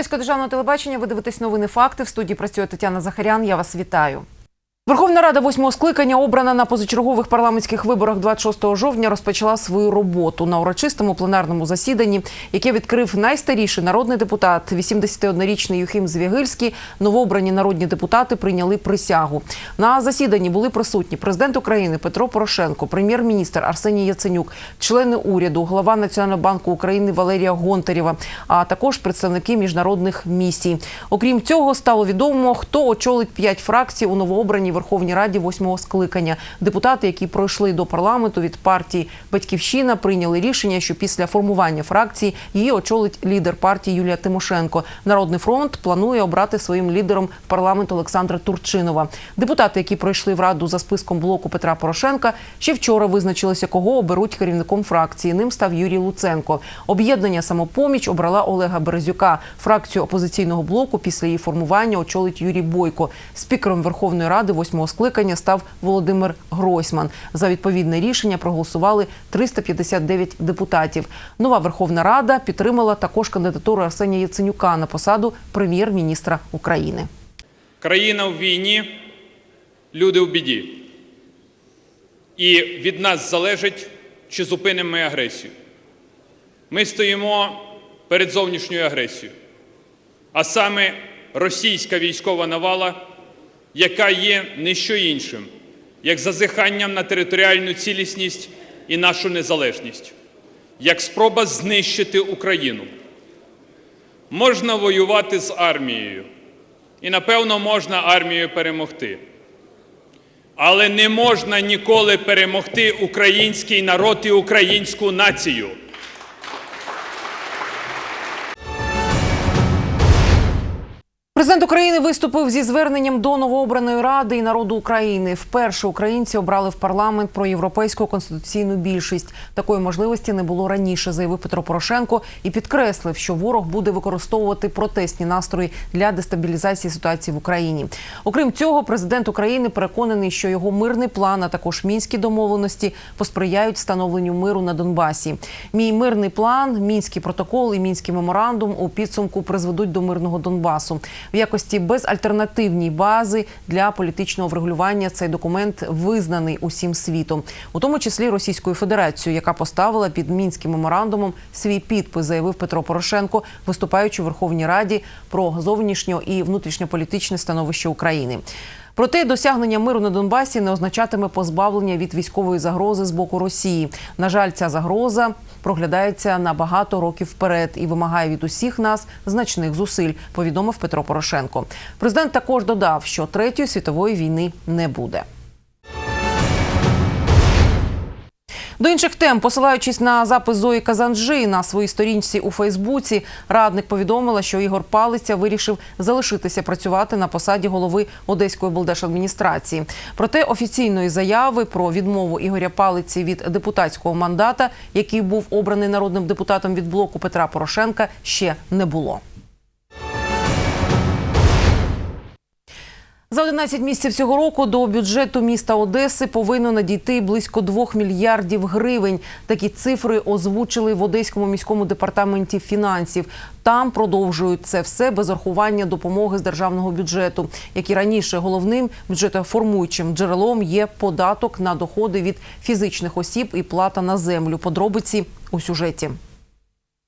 ефірі державного телебачення ви дивитесь новини факти. В студії працює Тетяна Захарян. Я вас вітаю. Верховна Рада восьмого скликання, обрана на позачергових парламентських виборах 26 жовтня, розпочала свою роботу на урочистому пленарному засіданні, яке відкрив найстаріший народний депутат, 81-річний Юхим Звягильський. Новообрані народні депутати прийняли присягу. На засіданні були присутні президент України Петро Порошенко, прем'єр-міністр Арсеній Яценюк, члени уряду, глава Національного банку України Валерія Гонтарєва, а також представники міжнародних місій. Окрім цього, стало відомо, хто очолить п'ять фракцій у новообраній Верховній Раді восьмого скликання. Депутати, які пройшли до парламенту від партії Батьківщина, прийняли рішення, що після формування фракції її очолить лідер партії Юлія Тимошенко. Народний фронт планує обрати своїм лідером парламент Олександра Турчинова. Депутати, які пройшли в раду за списком блоку Петра Порошенка, ще вчора визначилися, кого оберуть керівником фракції. Ним став Юрій Луценко. Об'єднання самопоміч обрала Олега Березюка. Фракцію опозиційного блоку після її формування очолить Юрій Бойко. Спікером Верховної Ради восьмого скликання став Володимир Гройсман. За відповідне рішення проголосували 359 депутатів. Нова Верховна Рада підтримала також кандидатуру Арсенія Яценюка на посаду прем'єр-міністра України. Країна в війні, люди в біді. І від нас залежить, чи зупинимо ми агресію. Ми стоїмо перед зовнішньою агресією, а саме російська військова навала, яка є не що іншим, як зазиханням на територіальну цілісність і нашу незалежність, як спроба знищити Україну. Можна воювати з армією. І, напевно, можна армією перемогти. Але не можна ніколи перемогти український народ і українську націю. Президент України виступив зі зверненням до новообраної ради і народу України. Вперше українці обрали в парламент про європейську конституційну більшість. Такої можливості не було раніше, заявив Петро Порошенко і підкреслив, що ворог буде використовувати протестні настрої для дестабілізації ситуації в Україні. Окрім цього, президент України переконаний, що його мирний план, а також мінські домовленості посприяють встановленню миру на Донбасі. Мій мирний план, мінський протокол і мінський меморандум у підсумку призведуть до мирного Донбасу. В якості безальтернативній бази для політичного врегулювання цей документ визнаний усім світом, у тому числі Російською Федерацією, яка поставила під мінським меморандумом свій підпис, заявив Петро Порошенко, виступаючи в Верховній Раді про зовнішньо і внутрішньополітичне становище України. Проте досягнення миру на Донбасі не означатиме позбавлення від військової загрози з боку Росії. На жаль, ця загроза проглядається на багато років вперед і вимагає від усіх нас значних зусиль. Повідомив Петро Порошенко. Президент також додав, що третьої світової війни не буде. До інших тем, посилаючись на запис Зої Казанжи на своїй сторінці у Фейсбуці, радник повідомила, що Ігор Палиця вирішив залишитися працювати на посаді голови Одеської облдержадміністрації. Проте офіційної заяви про відмову Ігоря Палиці від депутатського мандата, який був обраний народним депутатом від блоку Петра Порошенка, ще не було. За 11 місяців цього року до бюджету міста Одеси повинно надійти близько 2 мільярдів гривень. Такі цифри озвучили в Одеському міському департаменті фінансів. Там продовжують це все без рахування допомоги з державного бюджету, як і раніше головним бюджетоформуючим джерелом є податок на доходи від фізичних осіб і плата на землю. Подробиці у сюжеті.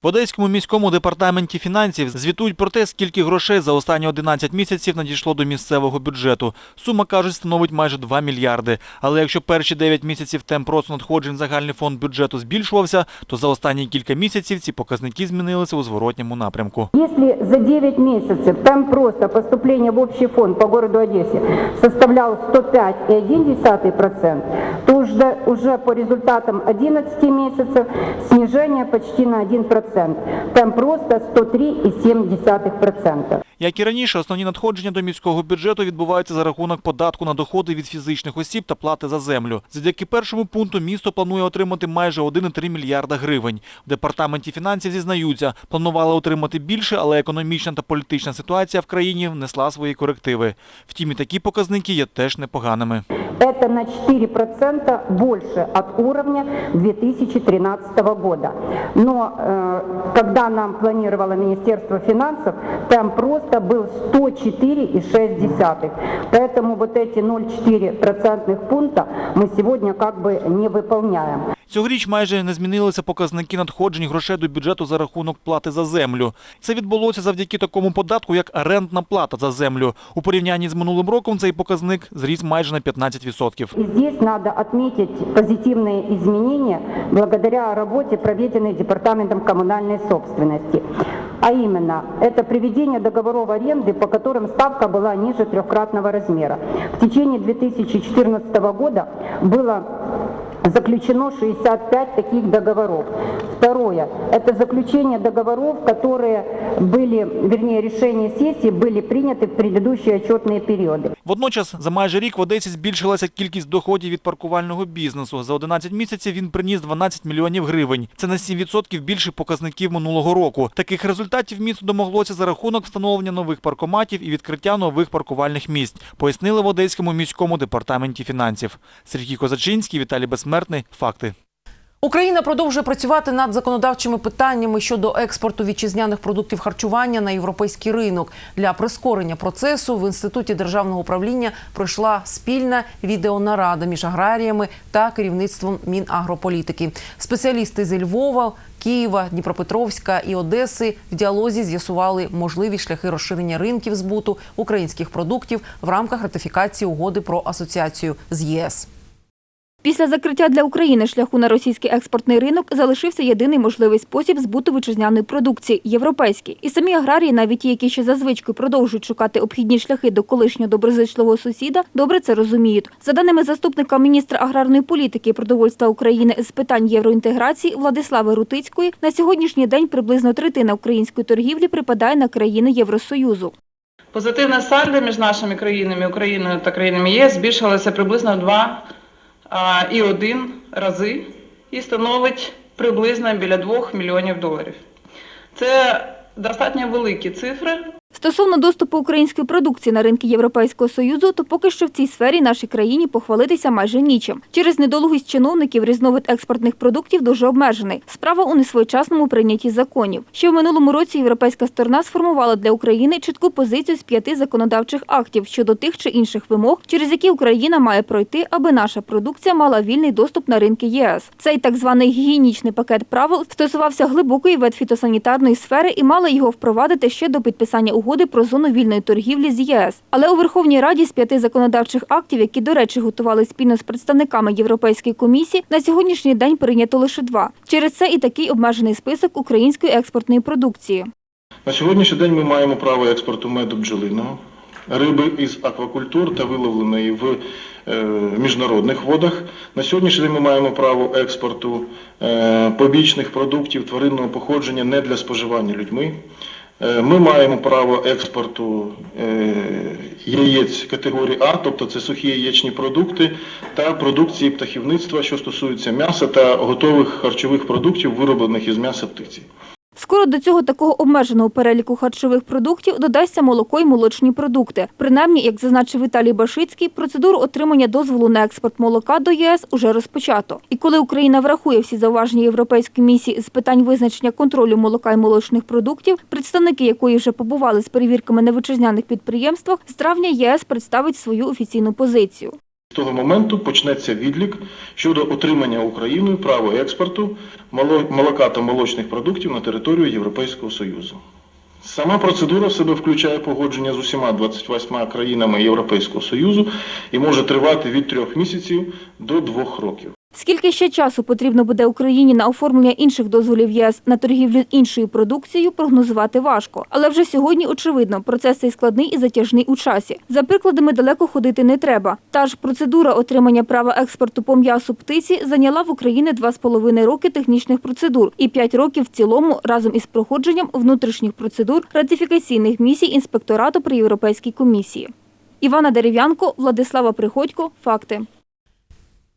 В Одеському міському департаменті фінансів звітують про те, скільки грошей за останні 11 місяців надійшло до місцевого бюджету. Сума, кажуть, становить майже 2 мільярди. Але якщо перші 9 місяців темп росту надходжень загальний фонд бюджету збільшувався, то за останні кілька місяців ці показники змінилися у зворотньому напрямку. Если за 9 месяцев темп роста поступления в общий фонд по городу Одессе составлял 105,1%, то уже, уже по результатам 11 месяцев снижение почти на 1%. Темп роста 103,7%. Як і раніше, основні надходження до міського бюджету відбуваються за рахунок податку на доходи від фізичних осіб та плати за землю. Завдяки першому пункту місто планує отримати майже 1,3 мільярда гривень. В департаменті фінансів зізнаються, планували отримати більше, але економічна та політична ситуація в країні внесла свої корективи. Втім, і такі показники є теж непоганими. Это на 4% больше от уровня 2013 года. Но э, когда нам планировало Министерство финансов, там просто был 104,6. Поэтому вот эти 0,4 процентных пункта мы сегодня как бы не выполняем. Цьогоріч майже не змінилися показники надходжень грошей до бюджету за рахунок плати за землю. Це відбулося завдяки такому податку, як орендна плата за землю. У порівнянні з минулим роком цей показник зріс майже на 15%. И здесь надо отметить позитивные изменения благодаря работе, проведенной Департаментом коммунальной собственности. А именно, это приведение договоров аренды, по которым ставка была ниже трехкратного размера. В течение 2014 года было заключено 65 таких договоров. Второе, это заключение договоров, которые были, вернее, решения сессии были приняты в предыдущие отчетные периоды. Водночас за майже рік в Одесі збільшилася кількість доходів від паркувального бізнесу. За 11 місяців він приніс 12 мільйонів гривень. Це на 7% більше показників минулого року. Таких результатів місто домоглося за рахунок встановлення нових паркоматів і відкриття нових паркувальних місць, пояснили в Одеському міському департаменті фінансів. Сергій Козачинський, Віталій Безсмертний. Факти. Україна продовжує працювати над законодавчими питаннями щодо експорту вітчизняних продуктів харчування на європейський ринок. Для прискорення процесу в інституті державного управління пройшла спільна відеонарада між аграріями та керівництвом Мінагрополітики. Спеціалісти зі Львова. Києва, Дніпропетровська і Одеси в діалозі з'ясували можливі шляхи розширення ринків збуту українських продуктів в рамках ратифікації угоди про асоціацію з ЄС. Після закриття для України шляху на російський експортний ринок залишився єдиний можливий спосіб збуту вітчизняної продукції – європейський. І самі аграрії, навіть ті, які ще за звичкою продовжують шукати обхідні шляхи до колишнього доброзичливого сусіда, добре це розуміють. За даними заступника міністра аграрної політики і продовольства України з питань євроінтеграції Владислави Рутицької, на сьогоднішній день приблизно третина української торгівлі припадає на країни Євросоюзу. Позитивне сальдо між нашими країнами, Україною та країнами ЄС, збільшилося приблизно в 2,1 рази і становить приблизно біля 2 мільйонів доларів. Це достатньо великі цифри, Стосовно доступу української продукції на ринки Європейського Союзу, то поки що в цій сфері нашій країні похвалитися майже нічим. Через недолугість чиновників різновид експортних продуктів дуже обмежений. Справа у несвоєчасному прийнятті законів. Ще в минулому році європейська сторона сформувала для України чітку позицію з п'яти законодавчих актів щодо тих чи інших вимог, через які Україна має пройти, аби наша продукція мала вільний доступ на ринки ЄС. Цей так званий гігієнічний пакет правил стосувався глибокої ветфітосанітарної сфери і мали його впровадити ще до підписання угоди про зону вільної торгівлі з ЄС. Але у Верховній Раді з п'яти законодавчих актів, які, до речі, готували спільно з представниками Європейської комісії, на сьогоднішній день прийнято лише два. Через це і такий обмежений список української експортної продукції. На сьогоднішній день ми маємо право експорту меду бджолиного, риби із аквакультур та виловленої в е, міжнародних водах. На сьогоднішній день ми маємо право експорту е, побічних продуктів тваринного походження не для споживання людьми. Е, Ми маємо право експорту е, яєць категорії А, тобто це сухі яєчні продукти та продукції птахівництва, що стосується м'яса та готових харчових продуктів, вироблених із м'яса птиці. Скоро до цього такого обмеженого переліку харчових продуктів додасться молоко і молочні продукти. Принаймні, як зазначив Віталій Башицький, процедуру отримання дозволу на експорт молока до ЄС уже розпочато. І коли Україна врахує всі зауваження Європейської місії з питань визначення контролю молока і молочних продуктів, представники якої вже побували з перевірками на вітчизняних підприємствах, з травня ЄС представить свою офіційну позицію. Того моменту почнеться відлік щодо отримання Україною права експорту молока та молочних продуктів на територію Європейського Союзу. Сама процедура в себе включає погодження з усіма 28 країнами Європейського Союзу і може тривати від трьох місяців до двох років. Скільки ще часу потрібно буде Україні на оформлення інших дозволів ЄС на торгівлю іншою продукцією, прогнозувати важко. Але вже сьогодні очевидно, процес цей складний і затяжний у часі. За прикладами далеко ходити не треба. Та ж процедура отримання права експорту по м'ясу птиці зайняла в Україні два з половиною роки технічних процедур і п'ять років в цілому разом із проходженням внутрішніх процедур ратифікаційних місій інспекторату при Європейській комісії. Івана Дерев'янко, Владислава Приходько. Факти.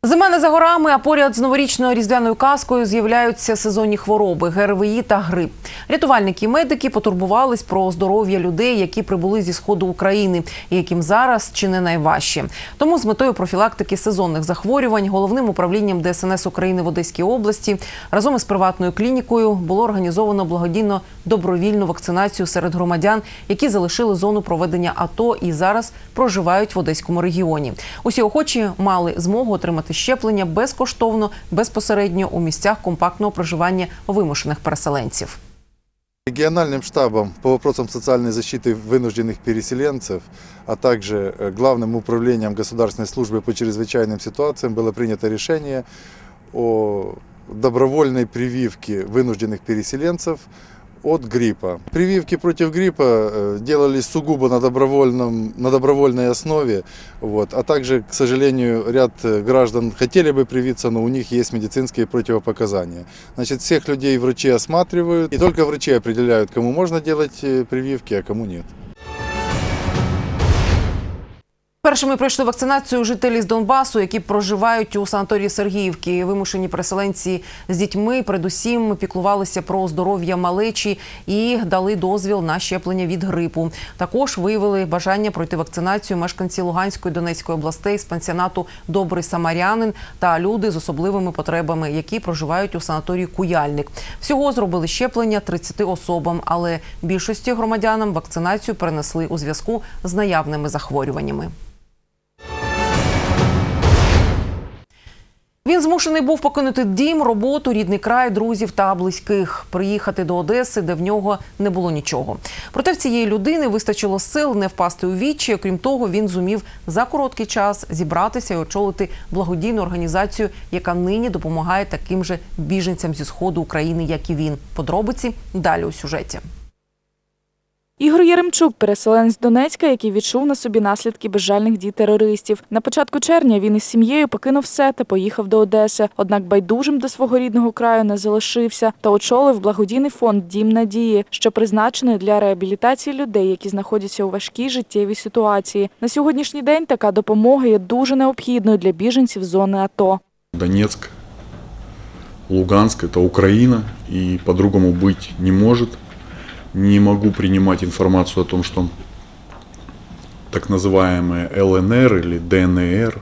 Зима за горами, а поряд з новорічною різдвяною казкою з'являються сезонні хвороби ГРВІ та грип. Рятувальники і медики потурбувались про здоров'я людей, які прибули зі сходу України, і яким зараз чи не найважче. Тому з метою профілактики сезонних захворювань головним управлінням ДСНС України в Одеській області разом із приватною клінікою було організовано благодійно добровільну вакцинацію серед громадян, які залишили зону проведення АТО і зараз проживають в Одеському регіоні. Усі охочі мали змогу отримати щеплення безкоштовно, безпосередньо у місцях компактного проживання вимушених переселенців. Региональным штабом по вопросам социальной защиты вынужденных переселенцев, а также э, Главным управлением Государственной службы по чрезвычайным ситуациям было принято решение о добровольной прививке вынужденных переселенцев от гриппа. Прививки против гриппа э, делались сугубо на, добровольном, на добровольной основе, вот, а также, к сожалению, ряд э, граждан хотели бы привиться, но у них есть медицинские противопоказания. Значит, всех людей врачи осматривают, и только врачи определяют, кому можно делать э, прививки, а кому нет. Першими пройшли вакцинацію жителі з Донбасу, які проживають у санаторії Сергіївки. Вимушені переселенці з дітьми передусім піклувалися про здоров'я малечі і дали дозвіл на щеплення від грипу. Також виявили бажання пройти вакцинацію мешканці Луганської Донецької областей з пансіонату Добрий Самарянин та люди з особливими потребами, які проживають у санаторії Куяльник. Всього зробили щеплення 30 особам, але більшості громадянам вакцинацію перенесли у зв'язку з наявними захворюваннями. Він змушений був покинути дім, роботу, рідний край, друзів та близьких, приїхати до Одеси, де в нього не було нічого. Проте в цієї людини вистачило сил не впасти у вічі. Окрім того, він зумів за короткий час зібратися і очолити благодійну організацію, яка нині допомагає таким же біженцям зі сходу України, як і він. Подробиці далі у сюжеті. Ігор Яремчук, переселенець Донецька, який відчув на собі наслідки безжальних дій терористів. На початку червня він із сім'єю покинув все та поїхав до Одеси. Однак байдужим до свого рідного краю не залишився та очолив благодійний фонд Дім надії, що призначений для реабілітації людей, які знаходяться у важкій життєвій ситуації. На сьогоднішній день така допомога є дуже необхідною для біженців зони АТО. Донецк, Луганск – это Украина, и по-другому быть не может. Не могу принимать информацию о том, что так называемые ЛНР или ДНР,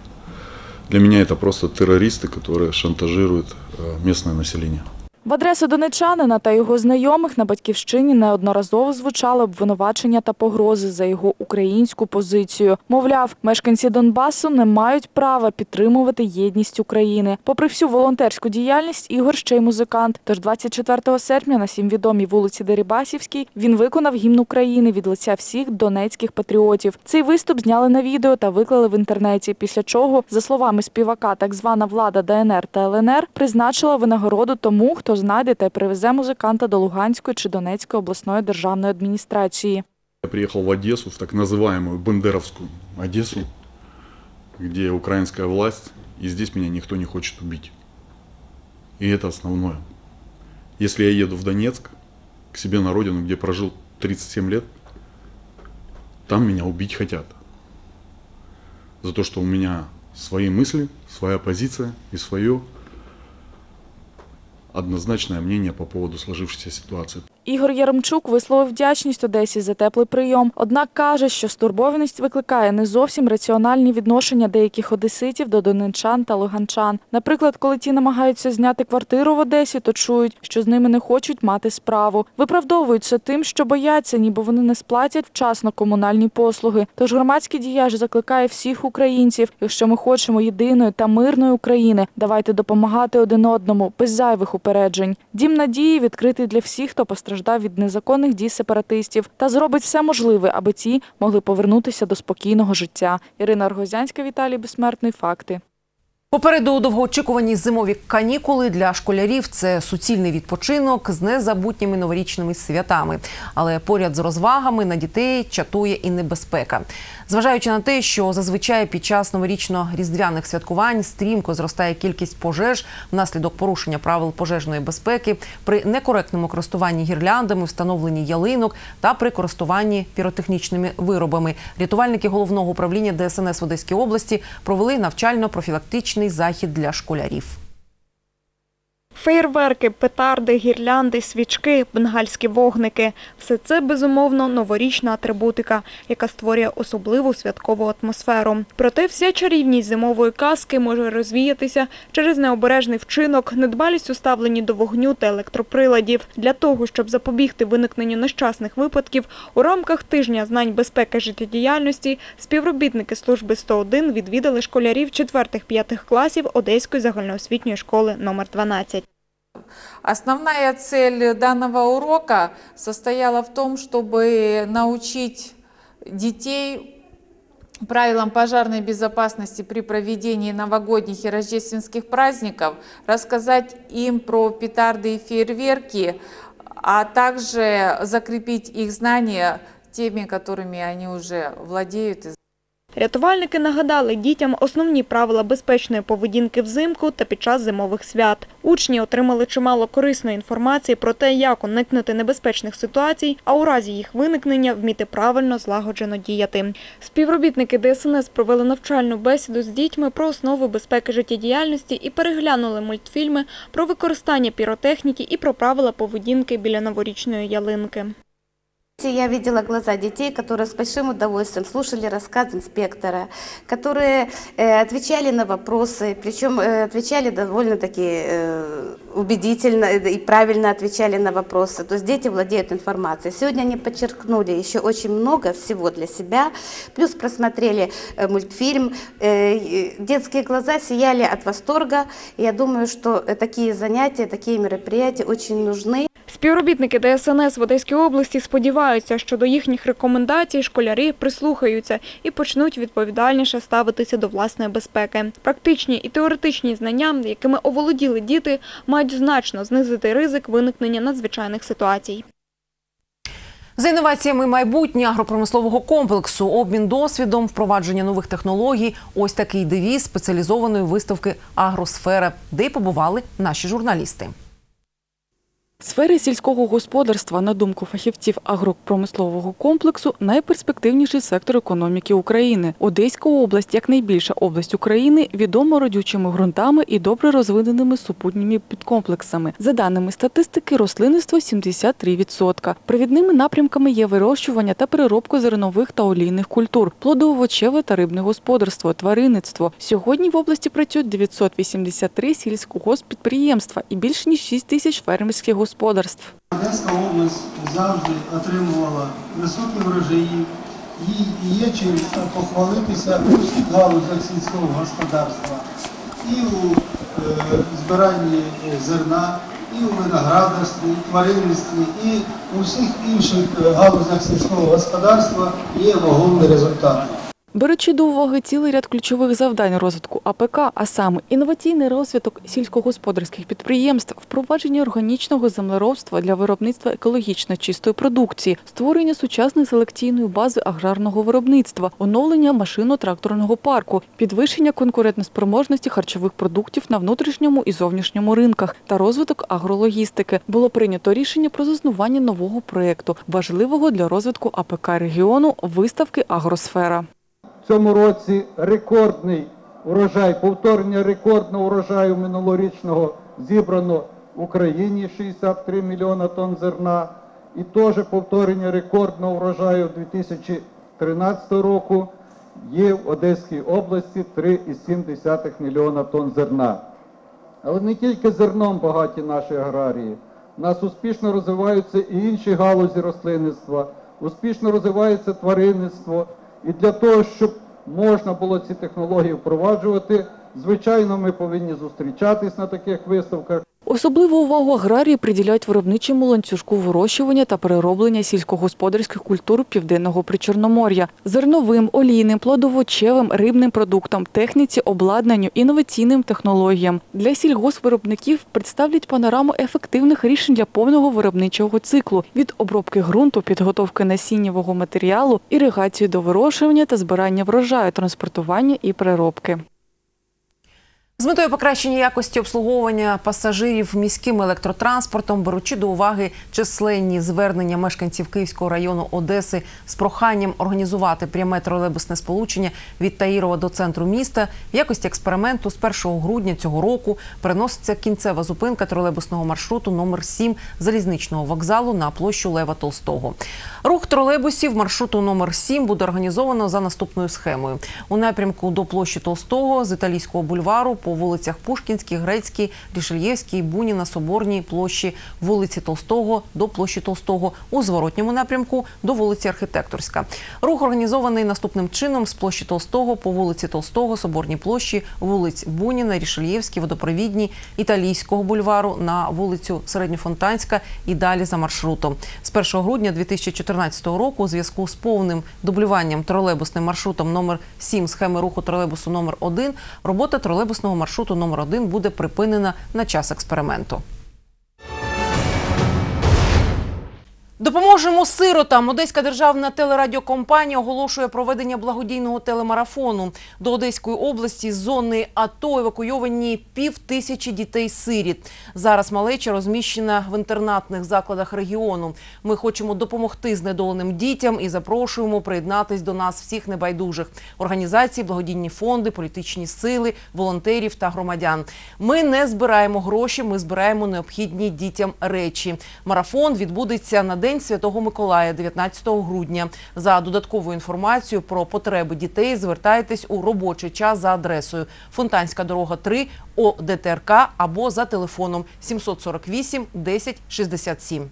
для меня это просто террористы, которые шантажируют э, местное население. В адресу донечанина та його знайомих на батьківщині неодноразово звучали обвинувачення та погрози за його українську позицію. Мовляв, мешканці Донбасу не мають права підтримувати єдність України. Попри всю волонтерську діяльність, Ігор ще й музикант. Тож 24 серпня на всім відомій вулиці Дерибасівській він виконав гімн України від лиця всіх донецьких патріотів. Цей виступ зняли на відео та виклали в інтернеті. Після чого, за словами співака, так звана влада ДНР та ЛНР призначила винагороду тому, хто знайде та привезе музиканта до Луганської чи Донецької обласної державної адміністрації. Я приехал в Одессу, в так называемую Бендеровскую Одессу, где украинская власть, и здесь меня никто не хочет убить. И это основное. Если я еду в Донецк, к себе на родину, где прожил 37 лет, там меня убить хотят. За то, что у меня свои мысли, своя позиция и свое однозначное мнение по поводу сложившейся ситуации. Ігор Яремчук висловив вдячність Одесі за теплий прийом. Однак каже, що стурбованість викликає не зовсім раціональні відношення деяких одеситів до донечан та луганчан. Наприклад, коли ті намагаються зняти квартиру в Одесі, то чують, що з ними не хочуть мати справу. Виправдовуються тим, що бояться, ніби вони не сплатять вчасно комунальні послуги. Тож громадський діяч закликає всіх українців, якщо ми хочемо єдиної та мирної України, давайте допомагати один одному без зайвих упереджень. Дім надії відкритий для всіх, хто постраждав від незаконних дій сепаратистів, та зробить все можливе, аби ті могли повернутися до спокійного життя. Ірина Аргозянська, Віталій Безсмертний. Факти. Попереду довгоочікувані зимові канікули для школярів це суцільний відпочинок з незабутніми новорічними святами. Але поряд з розвагами на дітей чатує і небезпека. Зважаючи на те, що зазвичай під час новорічно-різдвяних святкувань стрімко зростає кількість пожеж внаслідок порушення правил пожежної безпеки при некоректному користуванні гірляндами, встановленні ялинок та при користуванні піротехнічними виробами. Рятувальники головного управління ДСНС в Одеській області провели навчально-профілактичний захід для школярів. Феєрверки, петарди, гірлянди, свічки, бенгальські вогники – все це, безумовно, новорічна атрибутика, яка створює особливу святкову атмосферу. Проте вся чарівність зимової казки може розвіятися через необережний вчинок, недбалість у ставленні до вогню та електроприладів. Для того, щоб запобігти виникненню нещасних випадків, у рамках тижня знань безпеки життєдіяльності співробітники служби 101 відвідали школярів 4-5 класів Одеської загальноосвітньої школи номер 12. Основная цель данного урока состояла в том, чтобы научить детей правилам пожарной безопасности при проведении новогодних и рождественских праздников, рассказать им про петарды и фейерверки, а также закрепить их знания теми, которыми они уже владеют Рятувальники нагадали дітям основні правила безпечної поведінки взимку та під час зимових свят. Учні отримали чимало корисної інформації про те, як уникнути небезпечних ситуацій, а у разі їх виникнення вміти правильно злагоджено діяти. Співробітники ДСНС провели навчальну бесіду з дітьми про основи безпеки життєдіяльності і переглянули мультфільми про використання піротехніки і про правила поведінки біля новорічної ялинки. Я видела глаза детей, которые с большим удовольствием слушали рассказ инспектора, которые э, отвечали на вопросы, причем э, отвечали довольно-таки э, убедительно и правильно отвечали на вопросы. То есть дети владеют информацией. Сегодня они подчеркнули еще очень много всего для себя, плюс просмотрели э, мультфильм. Э, детские глаза сияли от восторга. Я думаю, что э, такие занятия, такие мероприятия очень нужны. Співробітники ДСНС в Одеській області сподіваються, що до їхніх рекомендацій школярі прислухаються і почнуть відповідальніше ставитися до власної безпеки. Практичні і теоретичні знання, якими оволоділи діти, мають значно знизити ризик виникнення надзвичайних ситуацій. За інноваціями майбутнього агропромислового комплексу, обмін досвідом, впровадження нових технологій. Ось такий девіз спеціалізованої виставки Агросфера, де й побували наші журналісти. Сфери сільського господарства, на думку фахівців агропромислового комплексу, найперспективніший сектор економіки України. Одеська область, як найбільша область України, відома родючими ґрунтами і добре розвиненими супутніми підкомплексами. За даними статистики, рослинництво 73%. Провідними напрямками є вирощування та переробка зернових та олійних культур, плодоовочеве та рибне господарство, тваринництво. Сьогодні в області працюють 983 сільськогоспідприємства і більше ніж 6 тисяч фермерських господарств. Одеська область завжди отримувала високі врожаї і є чим похвалитися у всіх галузях сільського господарства. І у е, збиранні зерна, і у виноградарстві, і тваринництві, і у всіх інших е, галузях сільського господарства є вагомий результат. Беручи до уваги цілий ряд ключових завдань розвитку АПК, а саме інноваційний розвиток сільськогосподарських підприємств, впровадження органічного землеробства для виробництва екологічно чистої продукції, створення сучасної селекційної бази аграрного виробництва, оновлення машино-тракторного парку, підвищення конкурентоспроможності харчових продуктів на внутрішньому і зовнішньому ринках та розвиток агрологістики, було прийнято рішення про заснування нового проєкту, важливого для розвитку АПК регіону виставки Агросфера. Цьому році рекордний урожай, повторення рекордного урожаю минулорічного зібрано в Україні 63 мільйона тонн зерна. І теж повторення рекордного урожаю 2013 року є в Одеській області 3,7 мільйона тонн зерна. Але не тільки зерном багаті наші аграрії. У нас успішно розвиваються і інші галузі рослинництва, успішно розвивається тваринництво. І для того, щоб можна було ці технології впроваджувати, звичайно, ми повинні зустрічатись на таких виставках. Особливу увагу аграрії приділяють виробничому ланцюжку вирощування та перероблення сільськогосподарських культур південного причорномор'я, зерновим, олійним, плодовочевим, рибним продуктам, техніці, обладнанню, інноваційним технологіям. Для сільгоспвиробників представлять панораму ефективних рішень для повного виробничого циклу від обробки ґрунту, підготовки насіннєвого матеріалу, іригації до вирощування та збирання врожаю, транспортування і переробки. З метою покращення якості обслуговування пасажирів міським електротранспортом, беручи до уваги численні звернення мешканців Київського району Одеси з проханням організувати пряме тролейбусне сполучення від Таїрова до центру міста, в якості експерименту з 1 грудня цього року переноситься кінцева зупинка тролейбусного маршруту номер 7 залізничного вокзалу на площу Лева Толстого. Рух тролейбусів маршруту номер 7 буде організовано за наступною схемою. У напрямку до площі Толстого з Італійського бульвару по вулицях Пушкінській, Грецькій, Рішельєвській, Буніна, Соборній площі, вулиці Толстого до площі Толстого, у зворотньому напрямку до вулиці Архітекторська. Рух організований наступним чином з площі Толстого по вулиці Толстого, Соборній площі, вулиць Буніна, Рішельєвській, Водопровідній, Італійського бульвару на вулицю Середньофонтанська і далі за маршрутом. З 1 грудня 2014 року у зв'язку з повним дублюванням тролейбусним маршрутом номер 7 схеми руху тролейбусу номер 1 робота тролейбусного маршруту номер 1 буде припинена на час експерименту. Допоможемо сиротам. Одеська державна телерадіокомпанія оголошує проведення благодійного телемарафону. До Одеської області з зони АТО евакуйовані пів тисячі дітей-сиріт. Зараз малеча розміщена в інтернатних закладах регіону. Ми хочемо допомогти знедоленим дітям і запрошуємо приєднатись до нас всіх небайдужих організацій, благодійні фонди, політичні сили, волонтерів та громадян. Ми не збираємо гроші, ми збираємо необхідні дітям речі. Марафон відбудеться на День Святого Миколая, 19 грудня. За додатковою інформацією про потреби дітей звертайтесь у робочий час за адресою Фонтанська дорога 3 ОДТРК або за телефоном 748 10 67.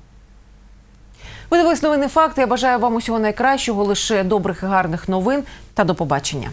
Ви дивились новини факти. Я бажаю вам усього найкращого, лише добрих і гарних новин та до побачення.